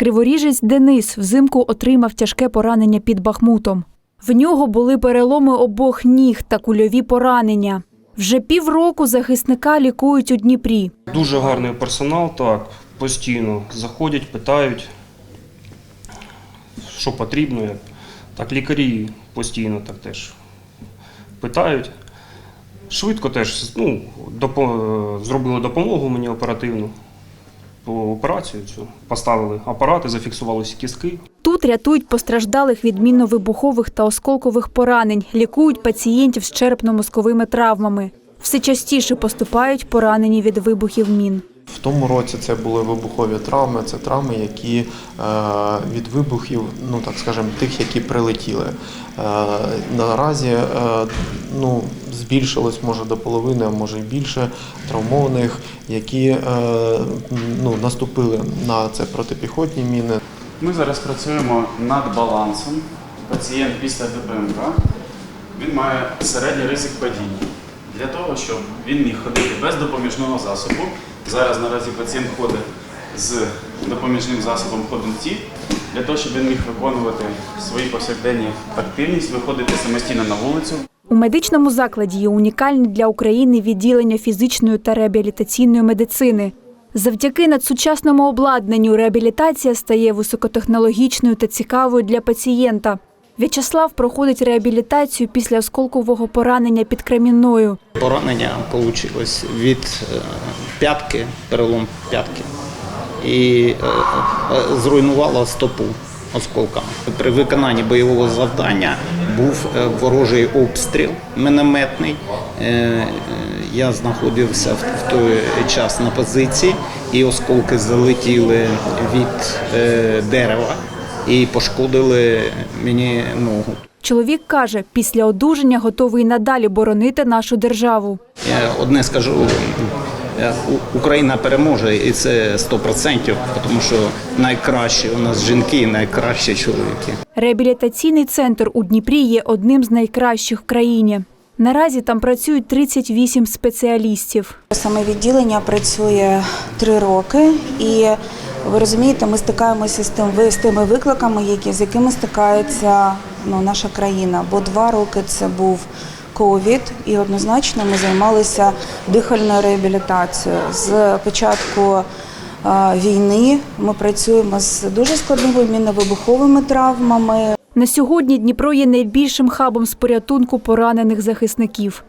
Криворіжець Денис взимку отримав тяжке поранення під Бахмутом. В нього були переломи обох ніг та кульові поранення. Вже півроку захисника лікують у Дніпрі. Дуже гарний персонал, так, постійно заходять, питають, що потрібно. Так, лікарі постійно так теж питають. Швидко теж ну, допо- зробили допомогу мені оперативну. Операцію цю поставили апарати, зафіксували всі кістки. Тут рятують постраждалих від мінно-вибухових та осколкових поранень, лікують пацієнтів з черепно-мозковими травмами. Все частіше поступають поранені від вибухів мін. В тому році це були вибухові травми, це травми, які е, від вибухів, ну так скажемо, тих, які прилетіли. Е, наразі е, ну, збільшилось може до половини, а може і більше травмованих, які ну, наступили на це протипіхотні міни. Ми зараз працюємо над балансом. Пацієнт після ДПМК він має середній ризик падіння. Для того, щоб він міг ходити без допоміжного засобу. Зараз наразі пацієнт ходить з допоміжним засобом ходунців, для того, щоб він міг виконувати свої повсякденні активність, виходити самостійно на вулицю, У медичному закладі є унікальне для України відділення фізичної та реабілітаційної медицини. Завдяки надсучасному обладнанню реабілітація стає високотехнологічною та цікавою для пацієнта. В'ячеслав проходить реабілітацію після осколкового поранення під Кремінною. Поранення вийшло від е, п'ятки, перелом п'ятки, і е, е, стопу осколками. При виконанні бойового завдання був е, ворожий обстріл мінометний. Е, е, Я знаходився в той час на позиції, і осколки залетіли від е, дерева і пошкодили мені ногу. Чоловік каже, після одужання готовий надалі боронити нашу державу. Я одне скажу, Україна переможе, і це 100%, тому що найкращі у нас жінки і найкращі чоловіки. Реабілітаційний центр у Дніпрі є одним з найкращих в країні. Наразі там працюють 38 спеціалістів. Саме відділення працює три роки, і ви розумієте, ми стикаємося з тим з тими викликами, які з якими стикається ну, наша країна. Бо два роки це був ковід, і однозначно ми займалися дихальною реабілітацією. З початку е, війни ми працюємо з дуже складними мінно-вибуховими травмами. На сьогодні Дніпро є найбільшим хабом з порятунку поранених захисників.